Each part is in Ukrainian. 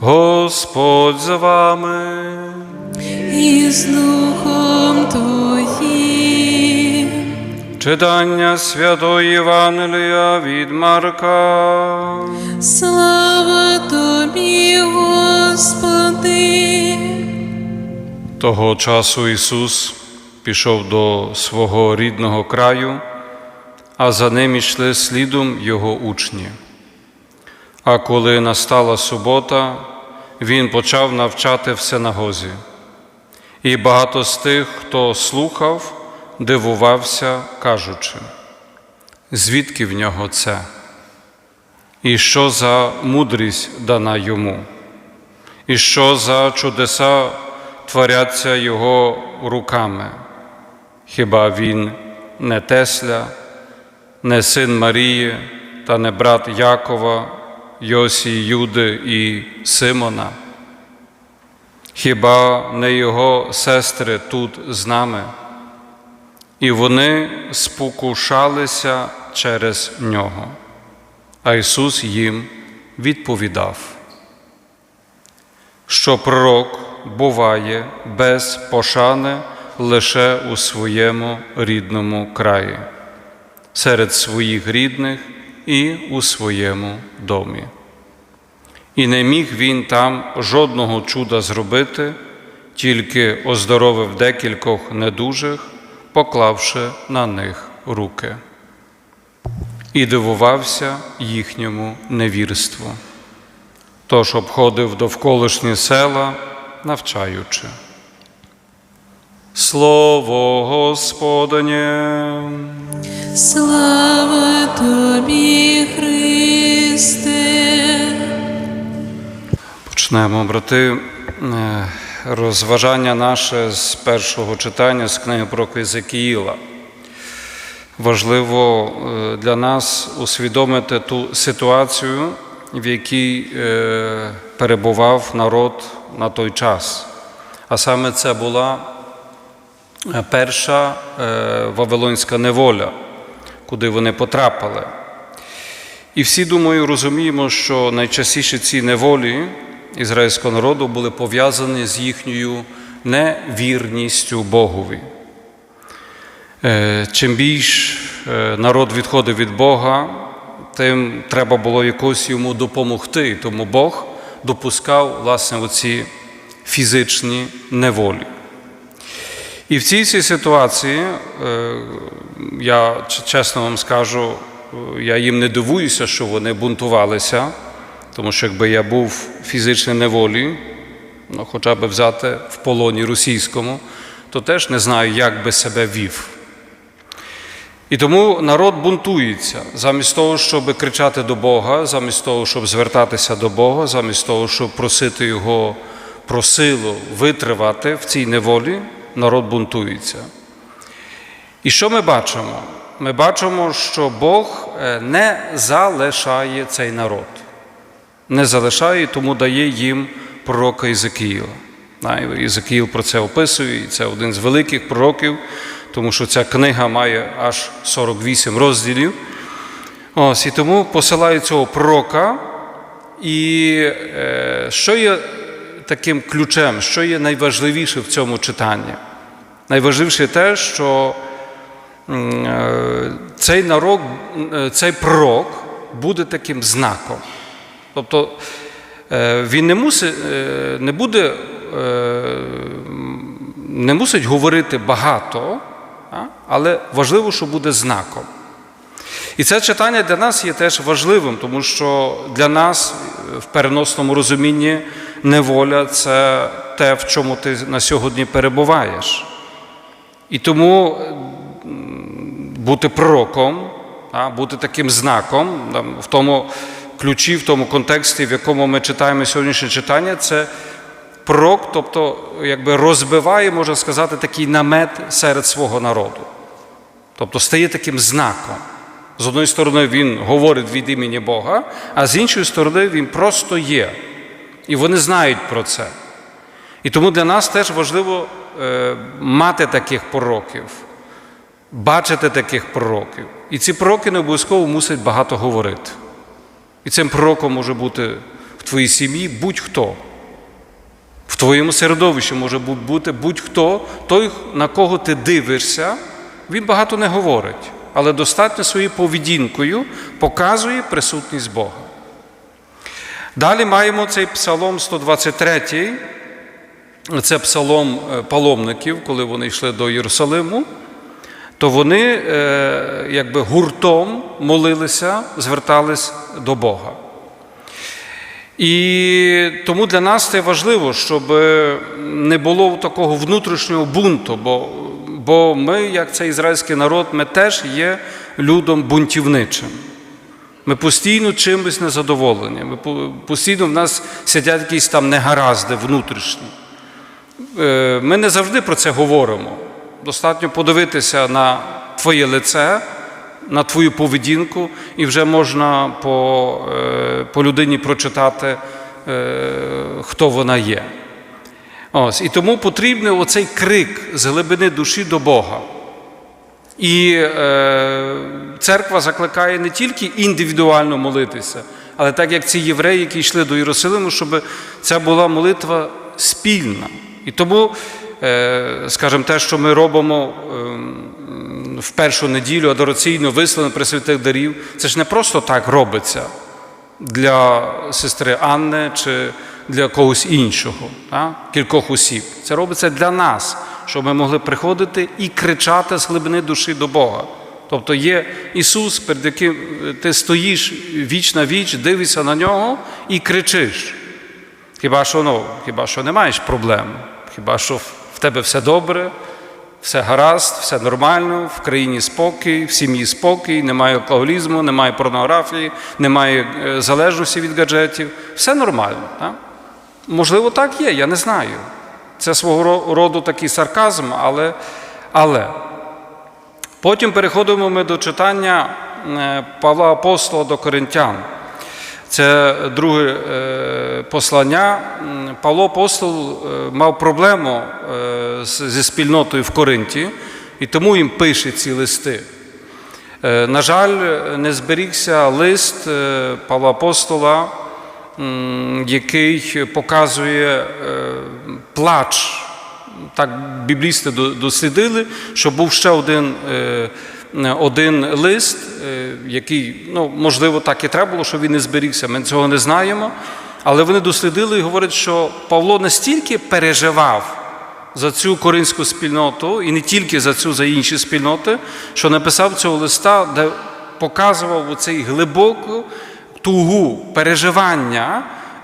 Господь з вами. і з Духом Твоїм. Читання Святої Євангелія від Марка. Слава Тобі, Господи. Того часу Ісус пішов до свого рідного краю, а за ним йшли слідом Його учні. А коли настала субота, Він почав навчати в синагозі. І багато з тих, хто слухав, дивувався, кажучи, звідки в нього це? І що за мудрість дана йому? І що за чудеса творяться його руками? Хіба він не Тесля, не син Марії та не брат Якова, Йосі, Юди і Симона? Хіба не його сестри тут з нами? І вони спокушалися через нього. А Ісус їм відповідав що пророк буває без пошани лише у своєму рідному краї, серед своїх рідних і у своєму домі. І не міг він там жодного чуда зробити, тільки оздоровив декількох недужих, поклавши на них руки. І дивувався їхньому невірству тож обходив довколишні села, навчаючи. Слово Господнє, Слава Тобі, Христе. почнемо, брати, е, розважання наше з першого читання з книги про Езекіїла. Важливо е, для нас усвідомити ту ситуацію, в якій е, перебував народ на той час. А саме це була перша Вавилонська неволя, куди вони потрапили. І всі, думаю, розуміємо, що найчастіше ці неволі ізраїльського народу були пов'язані з їхньою невірністю Богові. Е, Чим більш е, народ відходив від Бога, тим треба було якось йому допомогти. Тому Бог допускав власне оці фізичні неволі. І в цій цій ситуації, е, я чесно вам скажу, е, я їм не дивуюся, що вони бунтувалися, тому що якби я був в фізичній неволі, ну, хоча б взяти в полоні російському, то теж не знаю, як би себе вів. І тому народ бунтується замість того, щоб кричати до Бога, замість того, щоб звертатися до Бога, замість того, щоб просити Його про силу витривати в цій неволі, народ бунтується. І що ми бачимо? Ми бачимо, що Бог е, не залишає цей народ. Не залишає, тому дає їм пророка Ізекіїла. Знає, Ізекіїл про це описує, і це один з великих пророків, тому що ця книга має аж 48 розділів. Ось, і тому посилає цього пророка. І е, що є таким ключем, що є найважливіше в цьому читанні? Найважливіше те, що е, цей народ, е, цей пророк буде таким знаком. Тобто е, він не, мусить, не буде, не мусить говорити багато, але важливо, що буде знаком. І це читання для нас є теж важливим, тому що для нас в переносному розумінні неволя це те, в чому ти на сьогодні перебуваєш. І тому бути пророком, бути таким знаком в тому ключі, в тому контексті, в якому ми читаємо сьогоднішнє читання, це пророк, тобто якби розбиває, можна сказати, такий намет серед свого народу. Тобто стає таким знаком. З одної сторони, він говорить від імені Бога, а з іншої сторони, він просто є. І вони знають про це. І тому для нас теж важливо мати таких пророків, бачити таких пророків. І ці пророки не обов'язково мусять багато говорити. І цим пророком може бути в твоїй сім'ї будь-хто. В твоєму середовищі може бути будь-хто, той, на кого ти дивишся, він багато не говорить, але достатньо своєю поведінкою показує присутність Бога. Далі маємо цей псалом 123, це псалом е, паломників, коли вони йшли до Єрусалиму, то вони е, якби гуртом молилися, звертались до Бога. І тому для нас це важливо, щоб не було такого внутрішнього бунту, бо, бо ми, як цей ізраїльський народ, ми теж є людом бунтівничим. Ми постійно чимось незадоволені. Ми постійно в нас сидять якісь там негаразди внутрішні. Е, Ми не завжди про це говоримо. Достатньо подивитися на твоє лице, на твою поведінку, і вже можна по, е, по людині прочитати, е, хто вона є. Ось. І тому потрібний оцей крик з глибини душі до Бога. І е, церква закликає не тільки індивідуально молитися, але так як ці євреї, які йшли до Єрусалиму, щоб це була молитва спільна. І тому, е, скажімо, те, що ми робимо е, в першу неділю адораційно вислано присвятих дарів, це ж не просто так робиться для сестри Анни чи для когось іншого, кількох осіб. Це робиться для нас, щоб ми могли приходити і кричати з глибини душі до Бога. Тобто є Ісус, перед яким ти стоїш віч на віч, дивишся на нього і кричиш. Хіба що, ну, хіба що не маєш проблем? Хіба що в тебе все добре, все гаразд, все нормально, в країні спокій, в сім'ї спокій, немає алкоголізму, немає порнографії, немає е, залежності від гаджетів. Все нормально. Так? Можливо, так є, я не знаю. Це свого роду такий сарказм, але, але. Потім переходимо ми до читання е, Павла Апостола до Коринтян. Це друге е, послання. Павло Апостол е, мав проблему е, зі спільнотою в Коринті, і тому їм пише ці листи. На жаль, не зберігся лист Павла Апостола, який показує плач. Так біблісти дослідили, що був ще один, один лист, е, який, ну, можливо, так і треба було, що він не зберігся. Ми цього не знаємо. Але вони дослідили і говорять, що Павло настільки переживав за цю коринську спільноту, і не тільки за цю, за інші спільноти, що написав цього листа, де показував оцей глибоку тугу переживання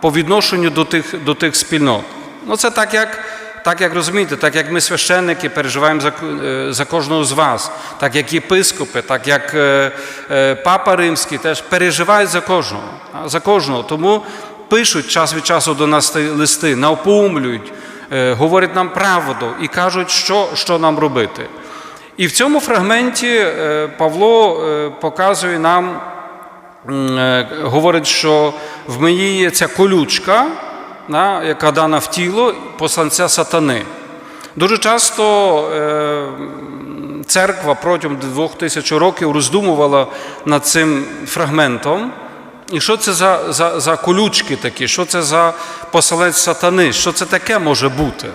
по відношенню до тих, до тих спільнот. Ну, це так, як. Так як розумієте, так як ми священники переживаємо за, е, за кожного з вас, так як єпископи, так як е, е, папа римський теж переживають за кожного. За кожного. Тому пишуть час від часу до нас листи, навпоумлюють, е, говорять нам правду і кажуть, що, що нам робити. І в цьому фрагменті Павло показує нам, говорить, що в мені є ця колючка, яка дана в тіло посланця сатани. Дуже часто е, церква протягом двох тисяч років роздумувала над цим фрагментом. І що це за, за, за колючки такі, що це за посланець сатани, що це таке може бути?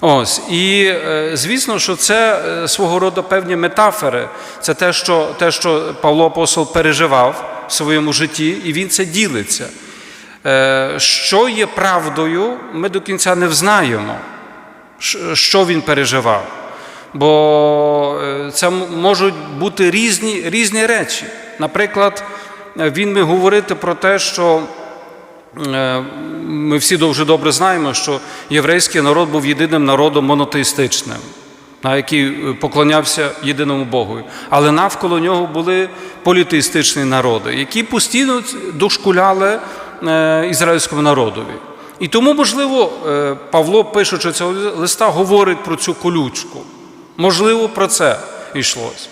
Ось, і е, звісно, що це е, свого роду певні метафори. Це те, що, те, що Павло Апостол переживав в своєму житті, і він це ділиться. Е, Що є правдою, ми до кінця не взнаємо, що він переживав. Бо е, це можуть бути різні, різні речі. Наприклад, він міг говорити про те, що Е, Ми всі дуже добре знаємо, що єврейський народ був єдиним народом монотеїстичним, на який поклонявся єдиному Богу. Але навколо нього були політеїстичні народи, які постійно дошкуляли ізраїльському народові. І тому, можливо, е, Павло, пишучи цього листа, говорить про цю колючку. Можливо, про це йшлось.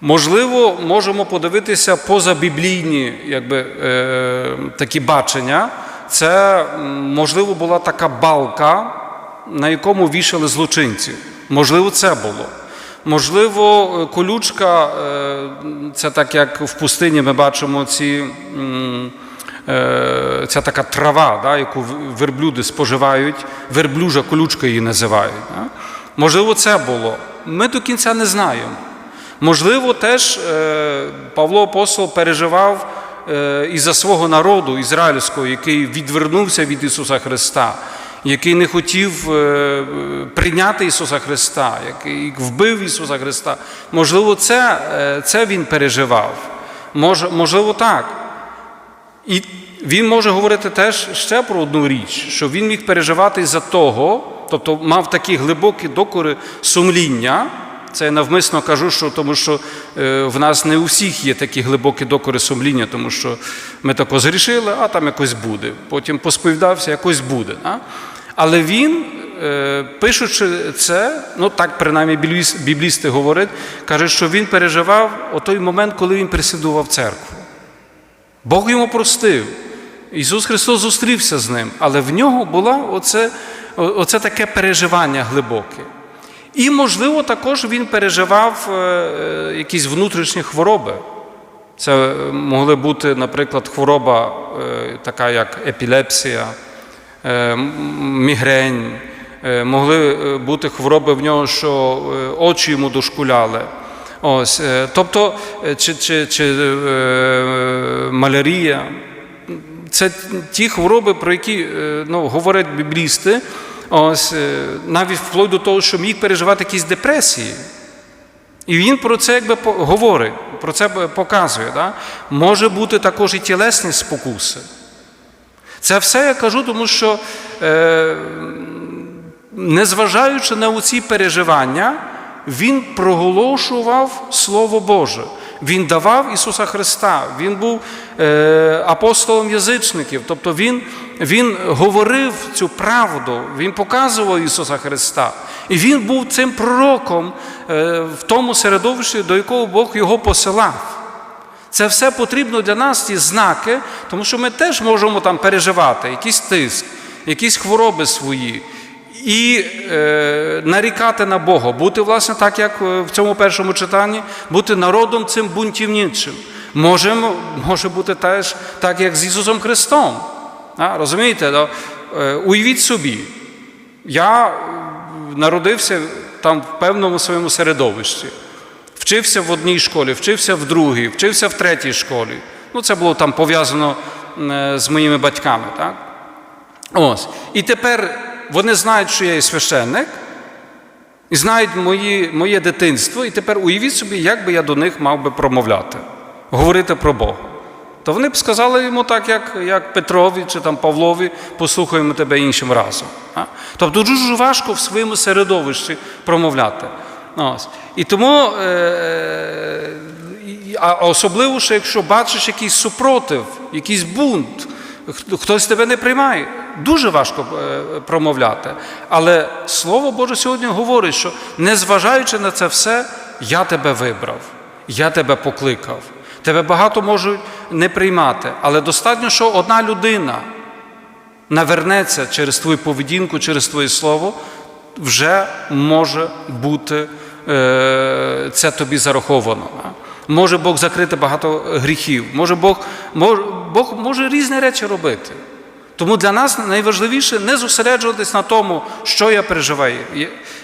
Можливо, можемо подивитися позабіблійні якби, е, такі бачення. Це, можливо, була така балка, на якому вішали злочинців. Можливо, це було. Можливо, е, колючка, е, це так як в пустині ми бачимо ці е, ця така трава, да, яку верблюди споживають, верблюжа колючка її називають. Да? Можливо, це було. Ми до кінця не знаємо. Можливо, теж е, Павло Апостол переживав е, і за свого народу ізраїльського, який відвернувся від Ісуса Христа, який не хотів е, прийняти Ісуса Христа, який вбив Ісуса Христа. Можливо, це, е, це він переживав. Мож, можливо, так. І він може говорити теж ще про одну річ, що він міг переживати за того, тобто мав такі глибокі докори сумління. Це я навмисно кажу, що тому що е, в нас не у всіх є такі глибокі докори сумління, тому що ми тако зрішили, а там якось буде. Потім посповідався, якось буде. А? Але він, е, пишучи це, ну так принаймні біблісти говорять, каже, що він переживав той момент, коли він переслідував церкву. Бог йому простив. Ісус Христос зустрівся з ним, але в нього було оце, оце таке переживання глибоке. І, можливо, також він переживав е, е, якісь внутрішні хвороби. Це е, могли бути, наприклад, хвороба, така як епілепсія, мігрень, могли бути хвороби в нього, що очі йому дошкуляли. Ось, е, тобто, е, чи, чи, чи е, малярія. Це ті хвороби, про які ну, говорять біблісти, ось, навіть вплоть до того, що міг переживати якісь депресії. І він про це якби говорить, про це показує. Да? Може бути також і тілесні спокуси. Це все я кажу, тому що, е, незважаючи на ці переживання, він проголошував Слово Боже. Він давав Ісуса Христа, Він був е, апостолом язичників, тобто Він, він говорив цю правду, Він показував Ісуса Христа. І Він був цим пророком е, в тому середовищі, до якого Бог його посилав. Це все потрібно для нас, ці знаки, тому що ми теж можемо там переживати якийсь тиск, якісь хвороби свої. І е, нарікати на Бога, бути, власне, так, як е, в цьому першому читанні, бути народом цим бунтівничим. Можемо, може бути теж так, як з Ісусом Христом. А, розумієте? Ну, е, уявіть собі, я е, народився там в певному своєму середовищі. Вчився в одній школі, вчився в другій, вчився в третій школі. Ну, це було там пов'язано з моїми батьками. Так? Ось. І тепер вони знають, що я є священник, і знають мої, моє дитинство, і тепер уявіть собі, як би я до них мав би промовляти, говорити про Бога. То вони б сказали йому так, як, як Петрові чи там Павлові, послухаємо тебе іншим разом. А? Тобто дуже важко в своєму середовищі промовляти. Ось. І тому, е, а особливо, що якщо бачиш якийсь супротив, якийсь бунт, хтось тебе не приймає, дуже важко е, промовляти. Але Слово Боже сьогодні говорить, що незважаючи на це все, я тебе вибрав, я тебе покликав. Тебе багато можуть не приймати, але достатньо, що одна людина навернеться через твою поведінку, через твоє слово, вже може бути е, це тобі зараховано. Може Бог закрити багато гріхів, може Бог, Бог може різні речі робити. Тому для нас найважливіше не зосереджуватись на тому, що я переживаю,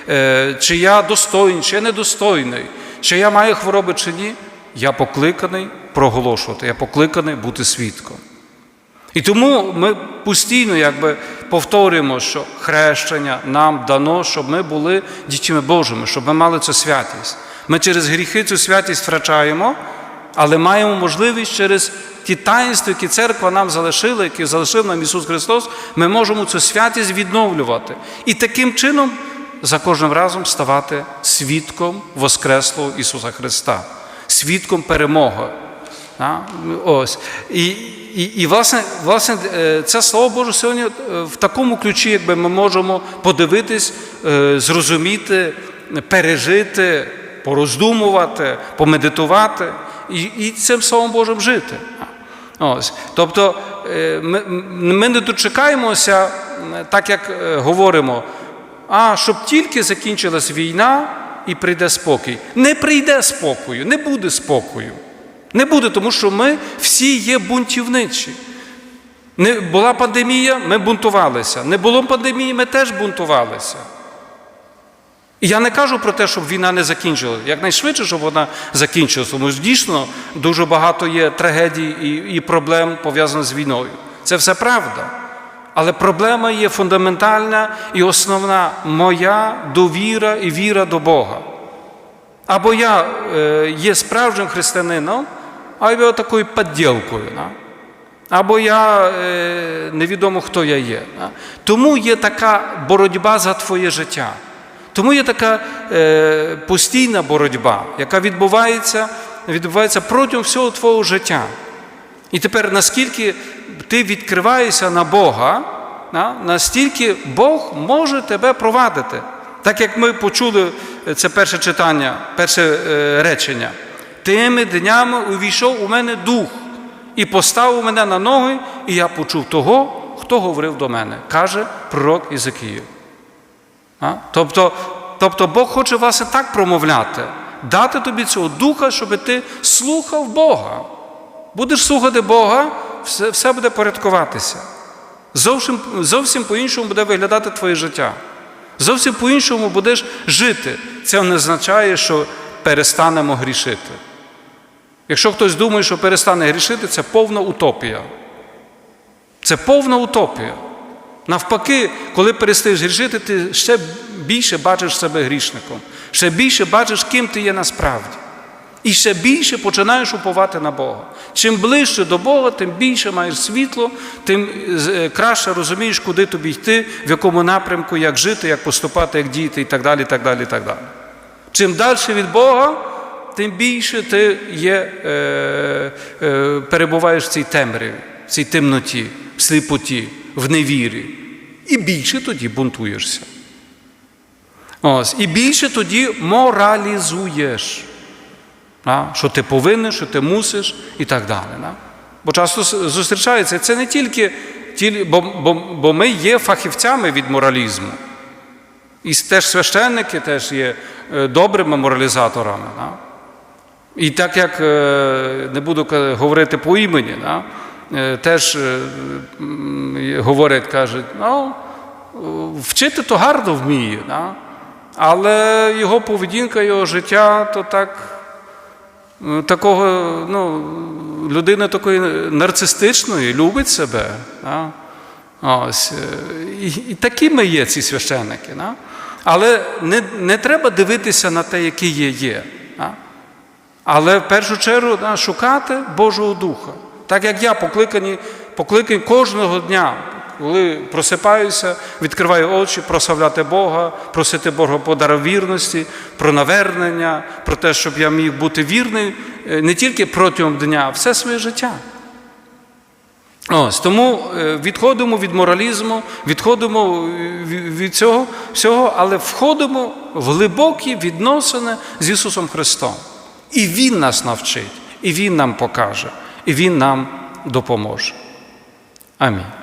е, чи я достойний, чи я недостойний, чи я маю хвороби, чи ні. Я покликаний проголошувати, я покликаний бути свідком. І тому ми постійно якби повторюємо, що хрещення нам дано, щоб ми були дітьми Божими, щоб ми мали цю святість. Ми через гріхи цю святість втрачаємо, але маємо можливість через ті таїнства, які церква нам залишила, які залишив нам Ісус Христос, ми можемо цю святість відновлювати. І таким чином за кожним разом ставати свідком Воскреслого Ісуса Христа, свідком перемоги. Ось. І, і, і власне, власне, е, це слово Боже сьогодні е, в такому ключі, якби ми можемо подивитись, е, зрозуміти, пережити, пороздумувати, помедитувати і, і цим Словом Божим жити. Ось. Тобто е, ми, ми не дочекаємося, так як е, говоримо, а щоб тільки закінчилась війна і прийде спокій. Не прийде спокою, не буде спокою. Не буде, тому що ми всі є бунтівничі. Не була пандемія, ми бунтувалися. Не було пандемії, ми теж бунтувалися. І я не кажу про те, щоб війна не закінчилася. Якнайшвидше, щоб вона закінчилася. Тому що дійсно дуже багато є трагедій і, і проблем пов'язаних з війною. Це все правда. Але проблема є фундаментальна і основна моя довіра і віра до Бога. Або я е, є справжнім християнином, або я такою підділкою. Да? Або я е, невідомо, хто я є. Да? Тому є така боротьба за твоє життя. Тому є така е, постійна боротьба, яка відбувається, відбувається протягом всього твого життя. І тепер, наскільки ти відкриваєшся на Бога, да, настільки Бог може тебе провадити. Так як ми почули е, це перше читання, перше е, речення. Тими днями увійшов у мене дух і поставив мене на ноги, і я почув того, хто говорив до мене, каже пророк Ізекіїв. Тобто, тобто Бог хоче вас і так промовляти, дати тобі цього духа, щоб ти слухав Бога. Будеш слухати Бога, все, все буде порядкуватися. Зовсім, зовсім по-іншому буде виглядати твоє життя. Зовсім по-іншому будеш жити. Це не означає, що перестанемо грішити. Якщо хтось думає, що перестане грішити, це повна утопія. Це повна утопія. Навпаки, коли перестаєш грішити, ти ще більше бачиш себе грішником, ще більше бачиш, ким ти є насправді. І ще більше починаєш уповати на Бога. Чим ближче до Бога, тим більше маєш світло, тим е, краще розумієш, куди тобі йти, в якому напрямку, як жити, як поступати, як діяти і так далі. так далі, так далі. Чим далі від Бога, тим більше ти є, е, е, перебуваєш в цій темряві, в цій темноті, в сліпоті, в невірі. І більше тоді бунтуєшся. Ось, І більше тоді моралізуєш. А, що ти повинен, що ти мусиш і так далі. Да? Бо часто зустрічається, це не тільки, бо, бо, бо ми є фахівцями від моралізму. І теж священники теж є е, добрими моралізаторами. Да? І так як е, не буду говорити по імені, да? Е, теж е, говорять, кажуть, ну, вчити то гарно вміє, да? але його поведінка, його життя то так. Ну, такого, ну, людина такої нарцистичної, любить себе. Да? Ось. е, І, і такими є ці священники. Да? Але не, не треба дивитися на те, який є є. Да? Але в першу чергу да, шукати Божого Духа. Так як я покликаний, покликаний кожного дня, коли просипаюся, відкриваю очі, прославляти Бога, просити Бога по вірності, про навернення, про те, щоб я міг бути вірний е, не тільки протягом дня, а все своє життя. Ось тому е, відходимо від моралізму, відходимо е, від цього всього, але входимо в глибокі відносини з Ісусом Христом. І Він нас навчить, і Він нам покаже, і Він нам допоможе. Амінь.